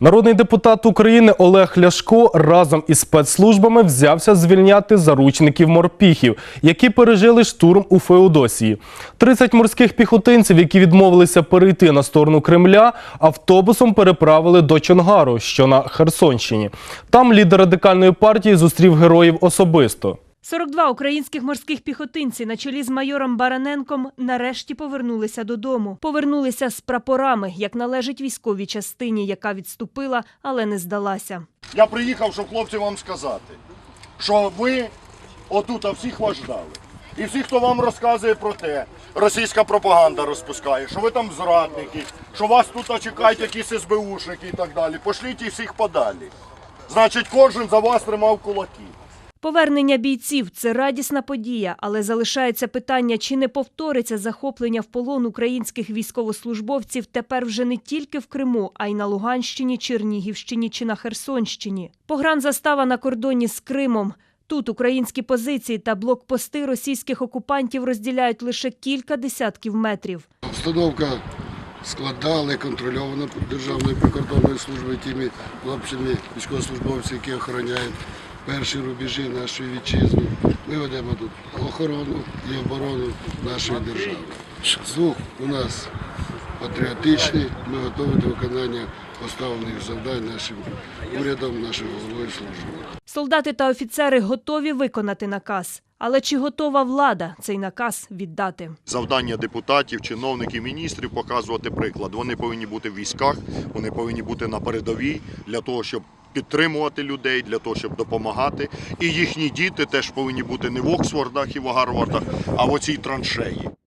Народний депутат України Олег Ляшко разом із спецслужбами взявся звільняти заручників морпіхів, які пережили штурм у Феодосії. 30 морських піхотинців, які відмовилися перейти на сторону Кремля, автобусом переправили до Чонгару, що на Херсонщині. Там лідер радикальної партії зустрів героїв особисто. 42 українських морських піхотинці на чолі з майором Бараненком нарешті повернулися додому. Повернулися з прапорами, як належить військовій частині, яка відступила, але не здалася. Я приїхав, щоб хлопці вам сказати, що ви отут а всіх вас ждали. І всі, хто вам розказує про те, російська пропаганда розпускає, що ви там зрадники, що вас тут чекають якісь СБУшники і так далі. Пошліть їх всіх подалі. Значить, кожен за вас тримав кулаки. Повернення бійців це радісна подія, але залишається питання, чи не повториться захоплення в полон українських військовослужбовців тепер вже не тільки в Криму, а й на Луганщині, Чернігівщині чи на Херсонщині. Погранзастава на кордоні з Кримом. Тут українські позиції та блокпости російських окупантів розділяють лише кілька десятків метрів. Обстановка складала, контрольована Державною прикордонною службою тими хлопцями, військовослужбовців, які охороняють перші рубежі нашої вітчизни. Ми ведемо тут охорону і оборону нашої держави. Дух у нас патріотичний, ми готові до виконання поставлених завдань нашим урядом, нашою головою служби. Солдати та офіцери готові виконати наказ. Але чи готова влада цей наказ віддати? Завдання депутатів, чиновників, міністрів показувати приклад. Вони повинні бути в військах, вони повинні бути на передовій для того, щоб підтримувати людей, для того, щоб допомагати. І їхні діти теж повинні бути не в Оксфордах і в Гарвардах, а в оцій траншеї.